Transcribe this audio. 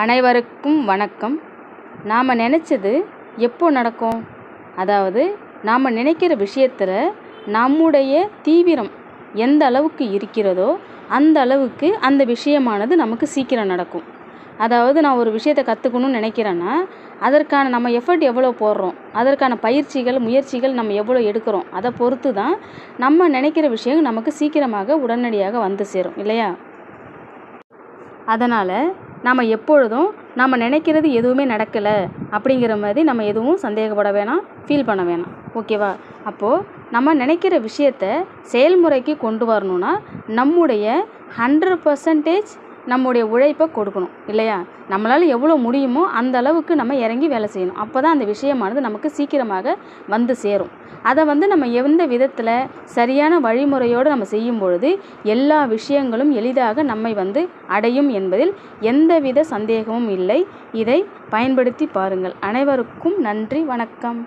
அனைவருக்கும் வணக்கம். நாம் நினச்சது எப்போ நடக்கும்? அதாவது நாம் நினைக்கிற விஷயத்தில் நம்முடைய தீவிரம் எந்த அளவுக்கு இருக்கிறதோ அந்த அளவுக்கு அந்த விஷயமானது நமக்கு சீக்கிரம் நடக்கும். அதாவது நான் ஒரு விஷயத்தை கற்றுக்கணும்னு நினைக்கிறேன்னா அதற்கான நம்ம எஃபர்ட் எவ்வளோ போடுறோம்? அதற்கான பயிற்சிகள் முயற்சிகள் நம்ம எவ்வளோ எடுக்கிறோம்? அதை பொறுத்து தான் நம்ம நினைக்கிற விஷயம் நமக்கு சீக்கிரமாக உடனடியாக வந்து சேரும். இல்லையா? அதனால் நாம் எப்பொழுதும் நம்ம நினைக்கிறது எதுவுமே நடக்கலை அப்படிங்கிற மாதிரி நம்ம எதுவும் சந்தேகப்பட வேணாம் ஃபீல் பண்ண வேணாம். ஓகேவா அப்போது நம்ம நினைக்கிற விஷயத்த செயல்முறைக்கு கொண்டு வரணும்னா நம்முடைய ஹண்ட்ரட் பர்சன்டேஜ் நம்முடைய உழைப்பை கொடுக்கணும் இல்லையா? நம்மளால் எவ்வளோ முடியுமோ அந்த அளவுக்கு நம்ம இறங்கி வேலை செய்யணும். அப்போ தான் அந்த விஷயமானது நமக்கு சீக்கிரமாக வந்து சேரும். அதை வந்து நம்ம எந்த விதத்தில் சரியான வழிமுறையோடு நம்ம செய்யும் பொழுது எல்லா விஷயங்களும் எளிதாக நம்மை வந்து அடையும் என்பதில் எந்தவித சந்தேகமும் இல்லை. இதை பயன்படுத்தி பாருங்கள். அனைவருக்கும் நன்றி. வணக்கம்.